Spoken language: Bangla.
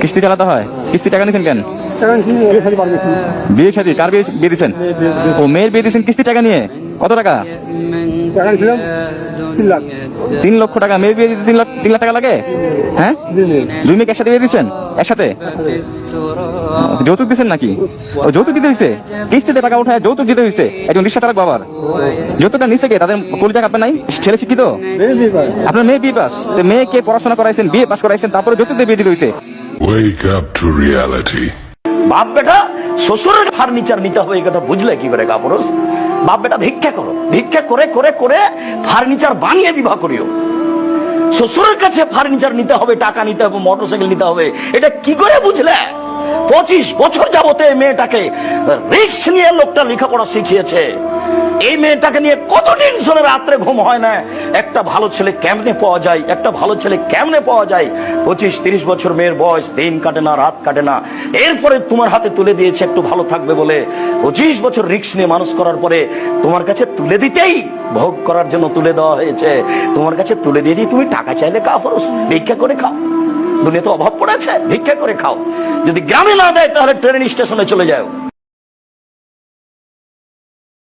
কিস্তি চালাতে হয়? কিস্তি টাকা নিয়েছেন কেন? বিয়ে শাদী কার বিয়ে বিয়ে দিয়েছেন? ও মেয়ের বিয়ে দিয়েছেন কিস্তি টাকা নিয়ে? কত টাকা? তিন লক্ষ টাকা। মেয়ের বিয়ে দিতে তিন লাখ তিন লাখ টাকা লাগে? হ্যাঁ? দুই মেয়েকে একসাথে বিয়ে দিচ্ছেন একসাথে? যৌতুক দিচ্ছেন নাকি? ও যৌতুক দিতে হয়েছে কিস্তিতে টাকা উঠায় যৌতুক দিতে হয়েছে একজন রিক্সা চালক বাবার? যৌতুকটা নিচে কে? তাদের পরিচয় আপনার নাই? ছেলে শিক্ষিত? আপনার মেয়ে বিয়ে পাস? মেয়েকে পড়াশোনা করাইছেন বিয়ে পাস করাইছেন তারপরে যৌতুক দিয়ে বিয়ে দিতে হয়েছে Wake up to reality. বাপ বেটা, শ্বশুরের ফার্নিচার নিতে হবে, এই কথা বুঝলে কি করে কাপুরুষ? বাপ বেটা, ভিক্ষা করো। ভিক্ষা করে করে করে ফার্নিচার বানিয়ে বিবাহ করিও। শ্বশুরের কাছে ফার্নিচার নিতে হবে, টাকা নিতে হবে, মোটরসাইকেল নিতে হবে, এটা কি করে বুঝলে? পঁচিশ বছর যাবতে মেয়েটাকে রিক্স নিয়ে লোকটা লেখাপড়া শিখিয়েছে। এই মেয়েটাকে নিয়ে কত টেনশনে রাত্রে ঘুম হয় না? একটা ভালো ছেলে কেমনে পাওয়া যায়? একটা ভালো ছেলে কেমনে পাওয়া যায়? পঁচিশ, তিরিশ বছর মেয়ের বয়স, দিন কাটে না, রাত কাটে না। এরপরে তোমার হাতে তুলে দিয়েছে, একটু ভালো থাকবে বলে। পঁচিশ বছর রিক্স নিয়ে মানুষ করার পরে তোমার কাছে তুলে দিতেই ভোগ করার জন্য তুলে দেওয়া হয়েছে। তোমার কাছে তুলে দিয়ে দিয়ে তুমি টাকা চাইলে কা খরচ ভিক্ষা করে খাও। দুনিয়া তো অভাব পড়েছে, ভিক্ষা করে খাও। যদি গ্রামে না দেয়, তাহলে ট্রেন স্টেশনে চলে যাও।